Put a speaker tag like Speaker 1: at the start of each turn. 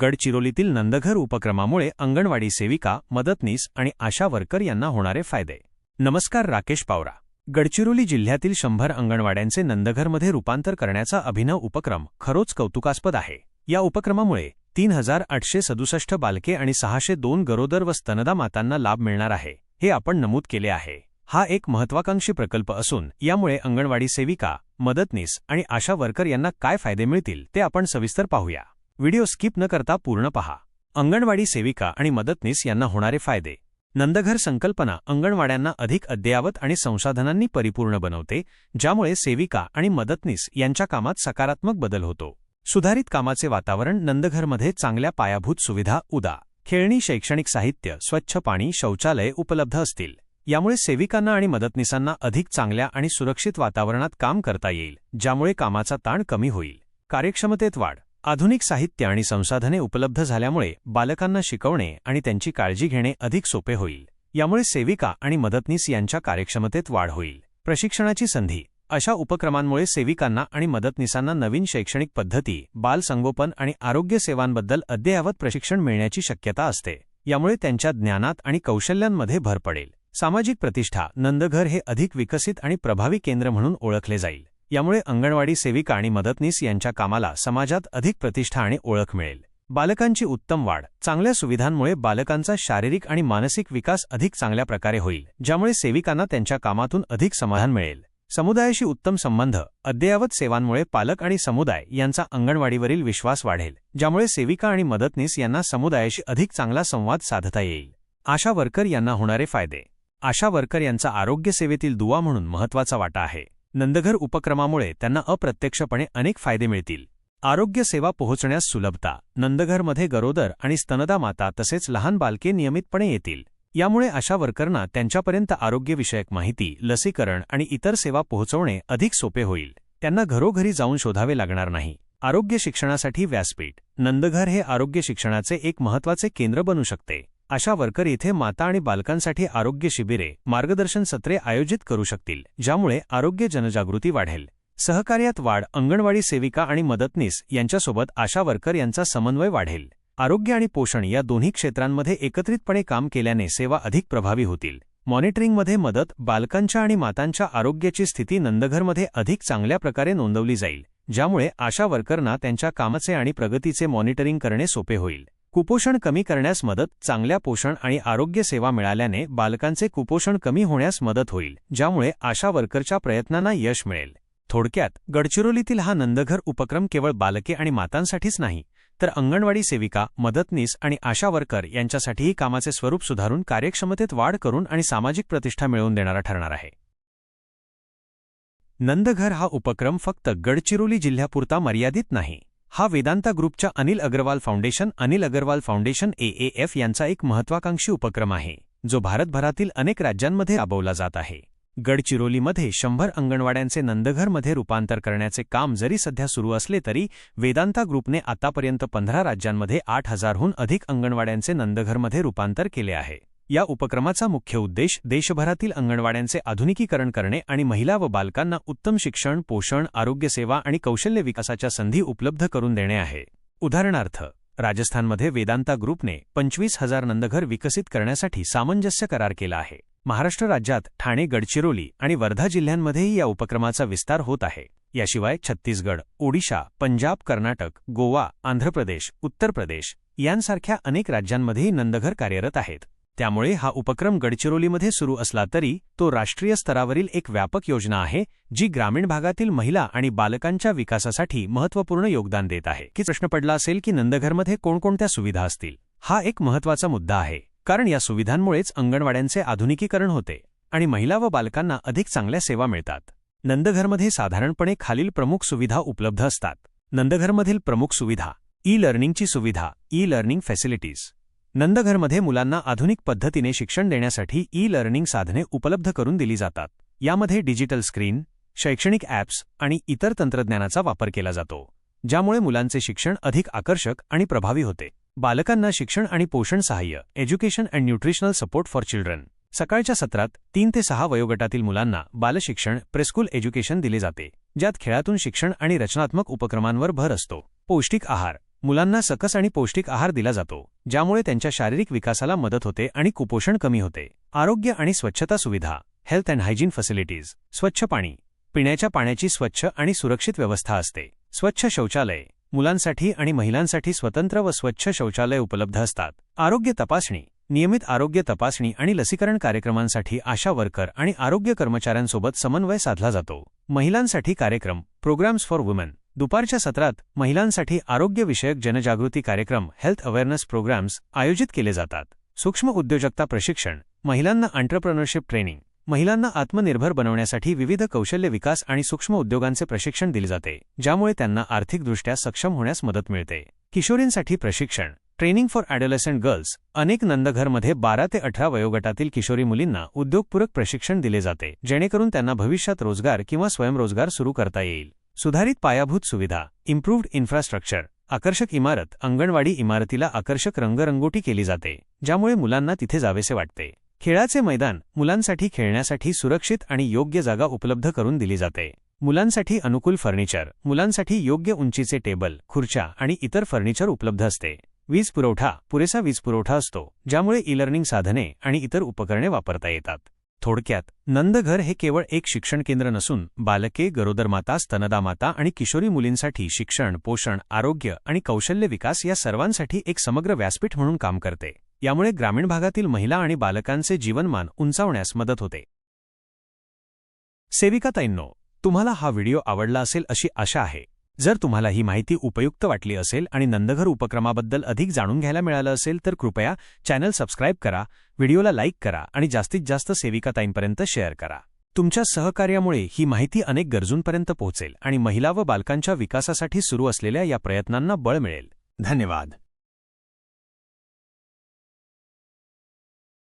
Speaker 1: गडचिरोलीतील नंदघर उपक्रमामुळे अंगणवाडी सेविका मदतनीस आणि आशा वर्कर यांना होणारे फायदे. नमस्कार राकेश पावरा. गडचिरोली जिल्ह्यातील शंभर अंगणवाड्यांचे नंदघरमध्ये रूपांतर करण्याचा अभिनव उपक्रम खरोच कौतुकास्पद आहे. या उपक्रमामुळे तीन हजार आठशे सदुसष्ट बालके आणि सहाशे दोन गरोदर व स्तनदा मातांना लाभ मिळणार आहे हे आपण नमूद केले आहे. हा एक महत्वाकांक्षी प्रकल्प असून यामुळे अंगणवाडी सेविका मदतनीस आणि आशा वर्कर यांना काय फायदे मिळतील ते आपण सविस्तर पाहूया. व्हिडिओ स्किप न करता पूर्ण पहा. अंगणवाडी सेविका आणि मदतनीस यांना होणारे फायदे. नंदघर संकल्पना अंगणवाड्यांना अधिक अद्ययावत आणि संसाधनांनी परिपूर्ण बनवते ज्यामुळे सेविका आणि मदतनीस यांच्या कामात सकारात्मक बदल होतो. सुधारित कामाचे वातावरण नंदघरमध्ये चांगल्या पायाभूत सुविधा उदा. खेळणी शैक्षणिक साहित्य स्वच्छ पाणी शौचालय उपलब्ध असतील. यामुळे सेविकांना आणि मदतनीसांना अधिक चांगल्या आणि सुरक्षित वातावरणात काम करता येईल ज्यामुळे कामाचा ताण कमी होईल. कार्यक्षमतेत वाढ. आधुनिक साहित्य आणि संसाधने उपलब्ध झाल्यामुळे बालकांना शिकवणे आणि त्यांची काळजी घेणे अधिक सोपे होईल. यामुळे सेविका आणि मदतनीस यांच्या कार्यक्षमतेत वाढ होईल. प्रशिक्षणाची संधी. अशा उपक्रमांमुळे सेविकांना आणि मदतनीसांना नवीन शैक्षणिक पद्धती बालसंगोपन आणि आरोग्य सेवांबद्दल अद्ययावत प्रशिक्षण मिळण्याची शक्यता असते. यामुळे त्यांच्या ज्ञानात आणि कौशल्यांमध्ये भर पडेल. सामाजिक प्रतिष्ठा नंदघर हे अधिक विकसित आणि प्रभावी केंद्र म्हणून ओळखले जाईल. यामुळे अंगणवाडी सेविका आणि मदतनीस यांच्या कामाला समाजात अधिक प्रतिष्ठा आणि ओळख मिळेल. बालकांची उत्तम वाढ चांगल्या सुविधांमुळे बालकांचा शारीरिक आणि मानसिक विकास अधिक चांगल्या प्रकारे होईल ज्यामुळे सेविकांना त्यांच्या कामातून अधिक समाधान मिळेल. समुदायाशी उत्तम संबंध अद्ययावत सेवांमुळे पालक आणि समुदाय यांचा अंगणवाडीवरील विश्वास वाढेल ज्यामुळे सेविका आणि मदतनीस यांना समुदायाशी अधिक चांगला संवाद साधता येईल. आशा वर्कर यांना होणारे फायदे. आशा वर्कर यांचा आरोग्यसेवेतील दुवा म्हणून महत्त्वाचा वाटा आहे. नंदघर उपक्रमामुळे त्यांना अप्रत्यक्षपणे अनेक फायदे मिळतील. आरोग्य सेवा पोहोचण्यास सुलभता नंदघरमध्ये गरोदर आणि स्तनदा माता तसेच लहान बालके नियमितपणे येतील. यामुळे अशा वर्करना त्यांच्यापर्यंत आरोग्यविषयक माहिती लसीकरण आणि इतर सेवा पोहोचवणे अधिक सोपे होईल. त्यांना घरोघरी जाऊन शोधावे लागणार नाही. आरोग्य शिक्षणासाठी व्यासपीठ नंदघर हे आरोग्य शिक्षणाचे एक महत्त्वाचे केंद्र बनू शकते. अशा वर्कर इथे माता आणि बालकांसाठी आरोग्य शिबिरे मार्गदर्शन सत्रे आयोजित करू शकतील ज्यामुळे आरोग्य जनजागृती वाढेल. सहकार्यात वाढ अंगणवाडी सेविका आणि मदतनीस यांच्यासोबत आशा वर्कर यांचा समन्वय वाढेल. आरोग्य आणि पोषण या दोन्ही क्षेत्रांमध्ये एकत्रितपणे काम केल्याने सेवा अधिक प्रभावी होतील. मॉनिटरिंगमध्ये मदत बालकांच्या आणि मातांच्या आरोग्याची स्थिती नंदघरमध्ये अधिक चांगल्या प्रकारे नोंदवली जाईल ज्यामुळे आशा वर्करना त्यांच्या कामाचे आणि प्रगतीचे मॉनिटरिंग करणे सोपे होईल. कुपोषण कमी करण्यास मदत चांगल्या पोषण आणि आरोग्य सेवा मिळाल्याने बालकांचे कुपोषण कमी होण्यास मदत होईल ज्यामुळे आशा वर्करच्या प्रयत्नांना यश मिळेल. थोडक्यात गडचिरोलीतील हा नंदघर उपक्रम केवळ बालके आणि मातांसाठीच नाही तर अंगणवाडी सेविका मदतनीस आणि आशा वर्कर यांच्यासाठीही कामाचे स्वरूप सुधारून कार्यक्षमतेत वाढ करून आणि सामाजिक प्रतिष्ठा मिळवून देणारा ठरणार आहे. नंदघर हा उपक्रम फक्त गडचिरोली जिल्ह्यापुरता मर्यादित नाही. हा वेदांता ग्रुपच्या Anil Agarwal foundation Anil Agarwal foundation AAF यांचा एक महत्वाकांक्षी उपक्रम आहे जो भारतभरातील अनेक राज्यांमध्ये राबवला जात आहे. गडचिरोलीमध्ये शंभर अंगणवाड्यांचे नंदघरमध्ये रूपांतर करण्याचे काम जरी सध्या सुरू असले तरी वेदांता ग्रुपने आतापर्यंत पंधरा राज्यांमध्ये आठ हजारहून अधिक अंगणवाड्यांचे नंदघरमध्ये रूपांतर केले आहे. या उपक्रमाचा मुख्य उद्देश देशभरातील अंगणवाड्यांचे आधुनिकीकरण करणे आणि महिला व बालकांना उत्तम शिक्षण पोषण आरोग्यसेवा आणि कौशल्य विकासाच्या संधी उपलब्ध करून देणे आहे. उदाहरणार्थ राजस्थानमध्ये वेदांता ग्रुपने पंचवीस हजार नंदघर विकसित करण्यासाठी सामंजस्य करार केला आहे. महाराष्ट्र राज्यात ठाणे गडचिरोली आणि वर्धा जिल्ह्यांमध्येही या उपक्रमाचा विस्तार होत आहे. याशिवाय छत्तीसगड ओडिशा पंजाब कर्नाटक गोवा आंध्र प्रदेश उत्तर प्रदेश यांसारख्या अनेक राज्यांमध्येही नंदघर कार्यरत आहेत. त्यामुळे हा उपक्रम गडचिरोलीमध्ये सुरू असला तरी तो राष्ट्रीय स्तरावरील एक व्यापक योजना आहे जी ग्रामीण भागातील महिला आणि बालकांच्या विकासासाठी महत्त्वपूर्ण योगदान देत आहे. की प्रश्न पडला असेल की नंदघरमध्ये कोणकोणत्या सुविधा असतील? हा एक महत्त्वाचा मुद्दा आहे कारण या सुविधांमुळेच अंगणवाड्यांचे आधुनिकीकरण होते आणि महिला व बालकांना अधिक चांगल्या सेवा मिळतात. नंदघरमध्ये साधारणपणे खालील प्रमुख सुविधा उपलब्ध असतात. नंदघरमधील प्रमुख सुविधा ई लर्निंगची सुविधा ई लर्निंग फॅसिलिटीज. नंदघरमध्ये मुलांना आधुनिक पद्धतीने शिक्षण देण्यासाठी ई लर्निंग साधने उपलब्ध करून दिली जातात. यामध्ये डिजिटल स्क्रीन शैक्षणिक ॲप्स आणि इतर तंत्रज्ञानाचा वापर केला जातो ज्यामुळे मुलांचे शिक्षण अधिक आकर्षक आणि प्रभावी होते. बालकांना शिक्षण आणि पोषण सहाय्य education and nutritional support for children सकाळच्या सत्रात तीन ते सहा वयोगटातील मुलांना बालशिक्षण प्रेस्कूल एज्युकेशन दिले जाते ज्यात खेळातून शिक्षण आणि रचनात्मक उपक्रमांवर भर असतो. पौष्टिक आहार मुलांना सकस आणि पौष्टिक आहार दिला जातो ज्यामुळे त्यांच्या शारीरिक विकासाला मदत होते आणि कुपोषण कमी होते. आरोग्य आणि स्वच्छता सुविधा हेल्थ अँड हायजीन फॅसिलिटीज स्वच्छ पाणी पिण्याच्या पाण्याची स्वच्छ आणि सुरक्षित व्यवस्था असते. स्वच्छ शौचालय मुलांसाठी आणि महिलांसाठी स्वतंत्र व स्वच्छ शौचालय उपलब्ध असतात. आरोग्य तपासणी नियमित आरोग्य तपासणी आणि लसीकरण कार्यक्रमांसाठी आशा वर्कर आणि आरोग्य कर्मचाऱ्यांसोबत समन्वय साधला जातो. महिलांसाठी कार्यक्रम प्रोग्राम्स फॉर वुमेन दुपारच्या सत्रात महिलांसाठी आरोग्यविषयक जनजागृती कार्यक्रम हेल्थ अवेअरनेस प्रोग्राम्स आयोजित केले जातात. सूक्ष्म उद्योजकता प्रशिक्षण महिलांना एंटरप्रेनरशिप ट्रेनिंग महिलांना आत्मनिर्भर बनवण्यासाठी विविध कौशल्य विकास आणि सूक्ष्म उद्योगांचे प्रशिक्षण दिले जाते ज्यामुळे त्यांना आर्थिकदृष्ट्या सक्षम होण्यास मदत मिळते. किशोरींसाठी प्रशिक्षण ट्रेनिंग फॉर ॲडोलेसंट गर्ल्स अनेक नंदघरमध्ये बारा ते अठरा वयोगटातील किशोरी मुलींना उद्योगपूरक प्रशिक्षण दिले जाते जेणेकरून त्यांना भविष्यात रोजगार किंवा स्वयंरोजगार सुरू करता येईल. सुधारित पायाभूत सुविधा इम्प्रूव्ड इन्फ्रास्ट्रक्चर आकर्षक इमारत अंगणवाडी इमारतीला आकर्षक रंगरंगोटी केली जाते ज्यामुळे मुलांना तिथे जावेसे वाटते. खेळाचे मैदान मुलांसाठी खेळण्यासाठी सुरक्षित आणि योग्य जागा उपलब्ध करून दिली जाते. मुलांसाठी अनुकूल फर्निचर मुलांसाठी योग्य उंचीचे टेबल खुर्च्या आणि इतर फर्निचर उपलब्ध असते. वीज पुरवठा पुरेसा वीज पुरवठा असतो ज्यामुळे ई लर्निंग साधने आणि इतर उपकरणे वापरता येतात. थोडक्यात नंदघर हे केवळ एक शिक्षण केंद्र नसून बालके गरोदरमाता स्तनदामाता आणि किशोरी मुलींसाठी शिक्षण पोषण आरोग्य आणि कौशल्य विकास या सर्वांसाठी एक समग्र व्यासपीठ म्हणून काम करते. यामुळे ग्रामीण भागातील महिला आणि बालकांचे जीवनमान उंचावण्यास मदत होते. सेविकाताईंनो तुम्हाला हा व्हिडिओ आवडला असेल अशी आशा आहे. जर तुम्हाला ही माहिती उपयुक्त वाटली असेल आणि नंदघर उपक्रमाबद्दल अधिक जाणून घ्यायला मिळालं असेल तर कृपया चॅनल सबस्क्राईब करा व्हिडिओला लाईक करा आणि जास्तीत जास्त सेविकाताईंपर्यंत शेअर करा. तुमच्या सहकार्यामुळे ही माहिती अनेक गरजूंपर्यंत पोहोचेल आणि महिला व बालकांच्या विकासासाठी सुरू असलेल्या या प्रयत्नांना बळ मिळेल. धन्यवाद.